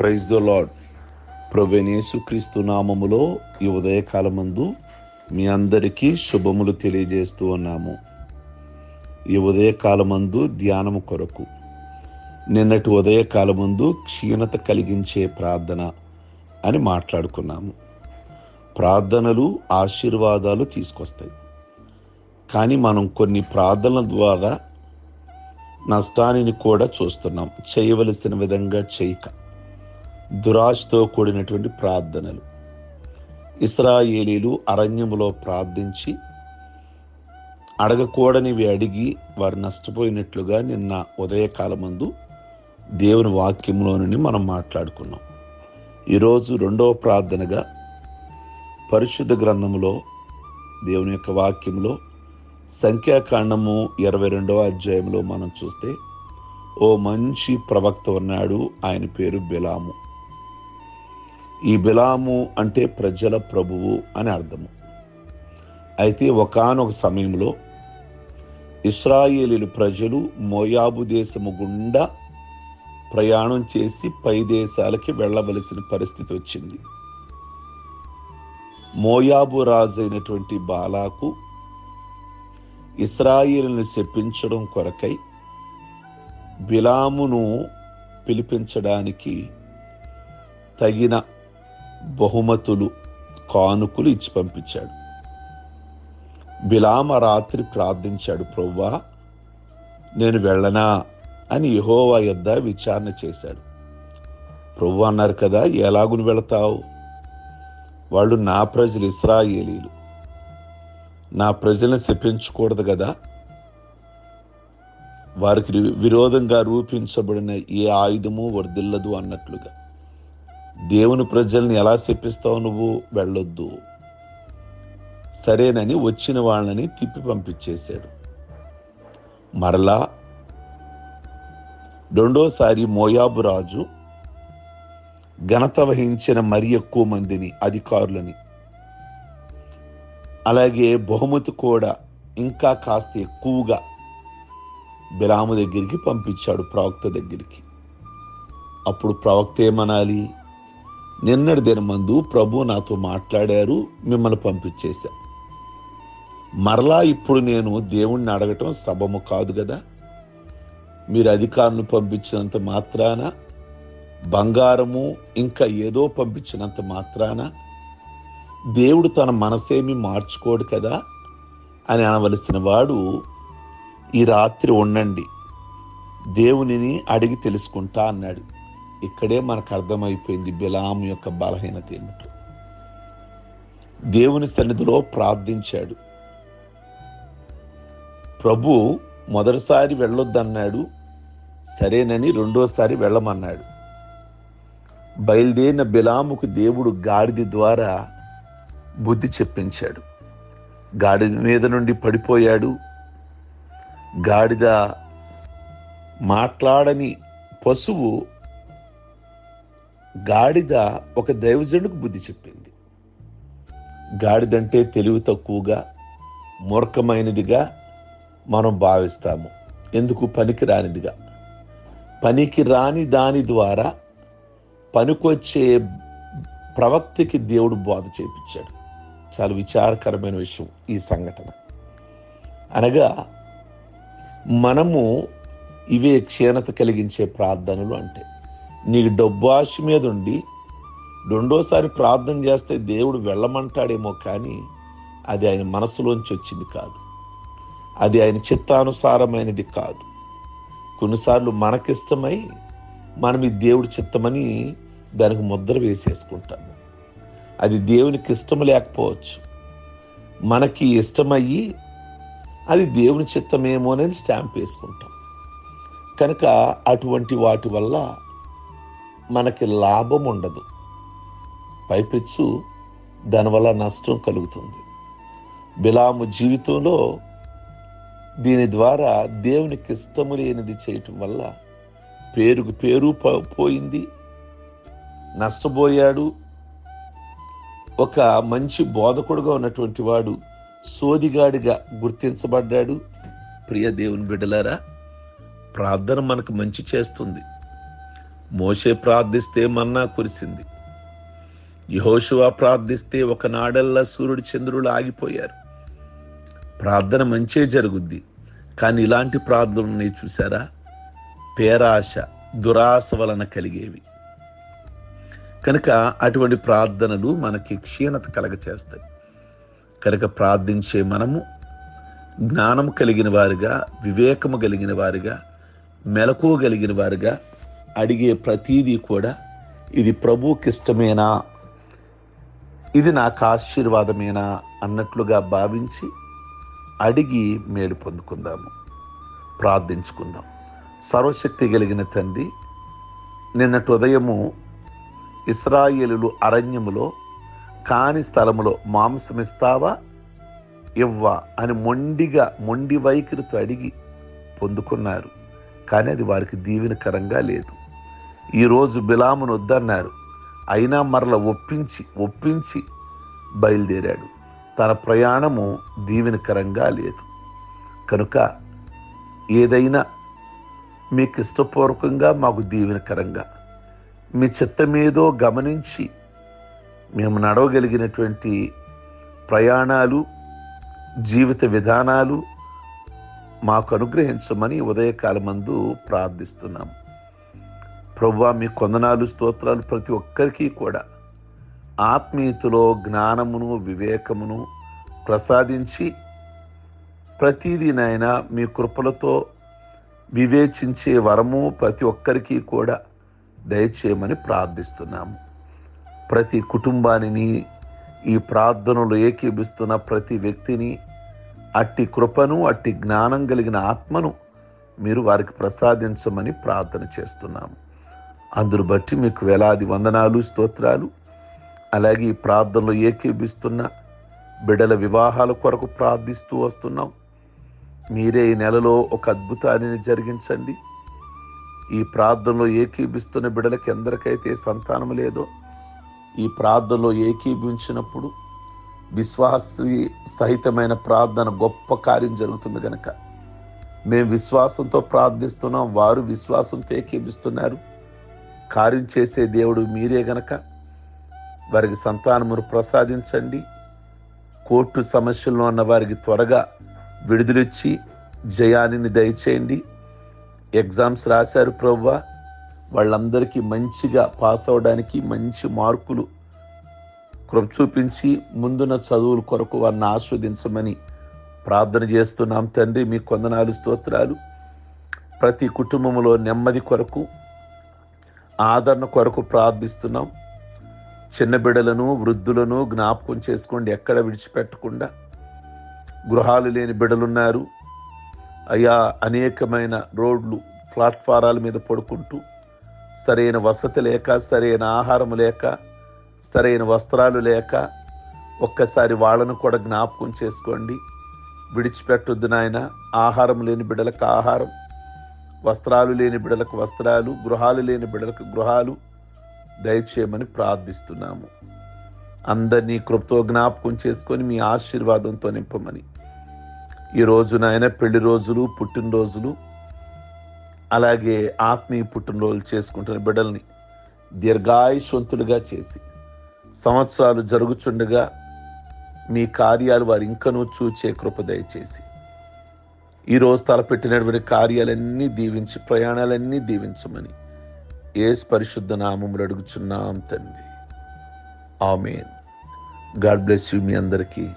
Praise the lord ప్రభనేసు క్రీస్తు నామములో ఈ ఉదయకాలమందు మీ అందరికీ శుభములు తెలియజేస్తూ ఉన్నాము. ఈ ఉదయకాలమందు ధ్యానము కొరకు నిన్నటి ఉదయకాలమందు క్షీణత కలిగించే ప్రార్థన అని మాట్లాడుకున్నాము. ప్రార్థనలు ఆశీర్వాదాలు తీసుకొస్తాయి. కానీ మనం కొన్ని ప్రార్థనల ద్వారా నష్టాన్ని కూడా చూస్తున్నాం. చేయవలసిన విధంగా చేయక. దురాశతో కూడినటువంటి ప్రార్థనలు. ఇస్రాయేలీలు అరణ్యములో ప్రార్థించి అడగకూడనివి అడిగి వారు నష్టపోయినట్లుగా నిన్న ఉదయకాలమందు దేవుని వాక్యంలో నుండి మనం మాట్లాడుకున్నాం. ఈరోజు రెండవ ప్రార్థనగా పరిశుద్ధ గ్రంథములో దేవుని యొక్క వాక్యంలో సంఖ్యాకాండము ఇరవై రెండవ అధ్యాయంలో మనం చూస్తే ఓ మంచి ప్రవక్త ఉన్నాడు ఆయన పేరు బిలాము. ఈ బిలాము అంటే ప్రజల ప్రభువు అని అర్థము. అయితే ఒకానొక సమయంలో ఇస్రాయేలీలు ప్రజలు మోయాబు దేశము గుండా ప్రయాణం చేసి పై దేశాలకి వెళ్ళవలసిన పరిస్థితి వచ్చింది. మోయాబు రాజు అయినటువంటి బాలాకు ఇస్రాయేలిని శపించడం కొరకై బిలామును పిలిపించడానికి తగిన బహుమతులు కానుకలు ఇచ్చి పంపించాడు. బిలామ రాత్రి ప్రార్థించాడు ప్రవ్వా నేను వెళ్ళనా? అని యహోవా యొద్ద విచారణ చేశాడు. ప్రవ్వా అన్నారు కదా ఎలాగును వెళతావు? వాళ్ళు నా ప్రజలు ఇస్రాయేలీలు. నా ప్రజలను శపించకూడదు కదా? వారికి విరోధంగా రూపించబడిన ఏ ఆయుధము వర్దిల్లదు అన్నట్లుగా. దేవుని ప్రజల్ని ఎలా శిపిస్తావు నువ్వు? వెళ్ళొద్దు. సరేనని వచ్చిన వాళ్ళని తిప్పి పంపించేశాడు. మరలా రెండోసారి మోయాబు రాజు ఘనత వహించిన మరి ఎక్కువ మందిని అధికారులని అలాగే బహుమతి కూడా ఇంకా కాస్త ఎక్కువగా బిలాము దగ్గరికి పంపించాడు ప్రవక్త దగ్గరికి. అప్పుడు ప్రవక్త ఏమనాలి? నిన్నటి దినమందు ప్రభు నాతో మాట్లాడారు మిమ్మల్ని పంపించేశా. మరలా ఇప్పుడు నేను దేవుణ్ణి అడగటం సబము కాదు కదా మీరు అధికారులను పంపించినంత మాత్రాన బంగారము ఇంకా ఏదో పంపించినంత మాత్రాన దేవుడు తన మనసేమి మార్చుకోడు కదా అని అనవలసిన వాడు ఈ రాత్రి ఉండండి. దేవునిని అడిగి తెలుసుకుంటా అన్నాడు. ఇక్కడే మనకు అర్థమైపోయింది బిలాము యొక్క బలహీనత ఏమిటో. దేవుని సన్నిధిలో ప్రార్థించాడు. ప్రభు మొదటిసారి వెళ్ళొద్దన్నాడు. సరేనని రెండోసారి వెళ్ళమన్నాడు. బయలుదేరిన బిలాముకు దేవుడు గాడిద ద్వారా బుద్ధి చెప్పించాడు. గాడిద మీద నుండి పడిపోయాడు. గాడిద మాట్లాడని పశువు గాడిద ఒక దైవజనుకు బుద్ధి చెప్పింది. గాడిదంటే తెలివి తక్కువగా మూర్ఖమైనదిగా మనం భావిస్తాము. ఎందుకు? పనికి రానిదిగా. పనికి రాని దాని ద్వారా పనికొచ్చే ప్రవక్తకి దేవుడు బోధ చేపించాడు. చాలా విచారకరమైన విషయం ఈ సంఘటన. అనగా మనము ఇవే క్షీణత కలిగించే ప్రార్థనలు అంటే నీకు డబ్బు ఆశ మీద ఉండి రెండోసారి ప్రార్థన చేస్తే దేవుడు వెళ్ళమంటాడేమో కానీ అది ఆయన మనసులోంచి వచ్చింది కాదు. అది ఆయన చిత్తానుసారమైనది కాదు. కొన్నిసార్లు మనకిష్టమై మనం ఈ దేవుడి చిత్తమని దానికి ముద్ర వేసేసుకుంటాము అది దేవునికి ఇష్టం లేకపోవచ్చు. మనకి ఇష్టమయ్యి అది దేవుని చిత్తమేమోనని స్టాంప్ వేసుకుంటాం. కనుక అటువంటి వాటి వల్ల మనకి లాభం ఉండదు. పైపెచ్చు దానివల్ల నష్టం కలుగుతుంది. బిలాము జీవితంలో దీని ద్వారా దేవునికి ఇష్టము లేనిది చేయటం వల్ల పేరుకు పేరు పోయింది. నష్టపోయాడు. ఒక మంచి బోధకుడుగా ఉన్నటువంటి వాడు సోదిగాడిగా గుర్తించబడ్డాడు. ప్రియ దేవుని బిడ్డలారా ప్రార్థన మనకు మంచి చేస్తుంది. మోషే ప్రార్థిస్తే మన్నా కురిసింది. యహోషువా ప్రార్థిస్తే ఒక నాడల్లా సూర్యుడు చంద్రులు ఆగిపోయారు. ప్రార్థన మంచే జరుగుద్ది. కానీ ఇలాంటి ప్రార్థనలు చూసారా పేరాశ దురాశ వలన కలిగేవి. కనుక అటువంటి ప్రార్థనలు మనకి క్షీణత కలగచేస్తాయి. కనుక ప్రార్థించే మనము జ్ఞానం కలిగిన వారుగా వివేకము కలిగిన వారుగా మెలకువ కలిగిన వారుగా అడిగే ప్రతీదీ కూడా ఇది ప్రభుకిష్టమేనా? ఇది నాకు ఆశీర్వాదమేనా? అన్నట్లుగా భావించి అడిగి మేలు పొందుకుందాము. ప్రార్థించుకుందాం. సర్వశక్తి కలిగిన తండ్రి నిన్నటి ఉదయము ఇస్రాయేలులు అరణ్యములో కాని స్థలములో మాంసమిస్తావా ఇవ్వా అని మొండిగా మొండి వైఖరితో అడిగి పొందుకున్నారు. కానీ అది వారికి దీవెనకరంగా లేదు. ఈరోజు బిలామును వద్దన్నారు. అయినా మరల ఒప్పించి ఒప్పించి బయలుదేరాడు. తన ప్రయాణము దీవెనకరంగా లేదు. కనుక ఏదైనా మీకు ఇష్టపూర్వకంగా మాకు దీవెనకరంగా. మీ చిత్తమేదో గమనించి మేము నడవగలిగినటువంటి ప్రయాణాలు జీవిత విధానాలు మాకు అనుగ్రహించమని ఉదయకాలమందు ప్రార్థిస్తున్నాం. ప్రభు మీ కొందనాలు స్తోత్రాలు ప్రతి ఒక్కరికి కూడా ఆత్మీయతలో జ్ఞానమును వివేకమును ప్రసాదించి ప్రతిదీ నాయన మీ కృపలతో వివేచించే వరము ప్రతి ఒక్కరికి కూడా దయచేయమని ప్రార్థిస్తున్నాము. ప్రతి కుటుంబాన్ని ఈ ప్రార్థనలు ఏకీభిస్తున్న ప్రతి వ్యక్తిని అట్టి కృపను అట్టి జ్ఞానం కలిగిన ఆత్మను మీరు వారికి ప్రసాదించమని ప్రార్థన చేస్తున్నాము. అందును బట్టి మీకు వేలాది వందనాలు స్తోత్రాలు. అలాగే ఈ ప్రార్థనలో ఏకీభిస్తున్న బిడల వివాహాల కొరకు ప్రార్థిస్తూ వస్తున్నాం. మీరే ఈ నెలలో ఒక అద్భుతాన్ని జరిగించండి. ఈ ప్రార్థనలో ఏకీభిస్తున్న బిడలకి ఎందరికైతే సంతానం లేదో ఈ ప్రార్థనలో ఏకీభించినప్పుడు విశ్వాస సహితమైన ప్రార్థన గొప్ప కార్యం జరుగుతుంది కనుక మేము విశ్వాసంతో ప్రార్థిస్తున్నాం వారు విశ్వాసంతో ఏకీపిస్తున్నారు కార్యం చేసే దేవుడు మీరే గనక. వారికి సంతానమును ప్రసాదించండి. కోర్టు సమస్యల్లో ఉన్న వారికి త్వరగా విడుదలిచ్చి జయాన్ని దయచేయండి. ఎగ్జామ్స్ రాశారు ప్రవ్వ. వాళ్ళందరికీ మంచిగా పాస్ అవడానికి మంచి మార్కులు కృప చూపించి ముందున్న చదువుల కొరకు వారిని ఆస్వాదించమని ప్రార్థన చేస్తున్నాం తండ్రి మీ కొందనాలు స్తోత్రాలు. ప్రతి కుటుంబంలో నెమ్మది కొరకు ఆదరణ కొరకు ప్రార్థిస్తున్నాం. చిన్న బిడ్డలను వృద్ధులను జ్ఞాపకం చేసుకోండి ఎక్కడ విడిచిపెట్టకుండా. గృహాలు లేని బిడ్డలున్నారు. అయా అనేకమైన రోడ్లు ప్లాట్ఫారాల మీద పడుకుంటూ సరైన వసతి లేక సరైన ఆహారం లేక సరైన వస్త్రాలు లేక ఒక్కసారి వాళ్ళను కూడా జ్ఞాపకం చేసుకోండి. విడిచిపెట్టొద్దు నాయన. ఆహారం లేని బిడలకు ఆహారం. వస్త్రాలు లేని బిడలకు వస్త్రాలు. గృహాలు లేని బిడ్డలకు గృహాలు. దయచేయమని ప్రార్థిస్తున్నాము. అందరినీ కృపతో జ్ఞాపకం చేసుకొని మీ ఆశీర్వాదంతో నింపమని. ఈ రోజు నాయన పెళ్ళి రోజులు పుట్టినరోజులు అలాగే ఆత్మీయ పుట్టినరోజులు చేసుకుంటున్న బిడ్డల్ని దీర్ఘాయుషవంతులుగా చేసి సంవత్సరాలు జరుగుచుండగా మీ కార్యాలు వారు ఇంకనూ చూచే కృప దయచేసి. ఈరోజు తలపెట్టినటువంటి కార్యాలన్నీ దీవించి ప్రయాణాలన్నీ దీవించమని ఏసు పరిశుద్ధ నామములు అడుగుచున్నాం తండ్రి. ఆమెన్. గాడ్ బ్లెస్ యూ మీ అందరికీ.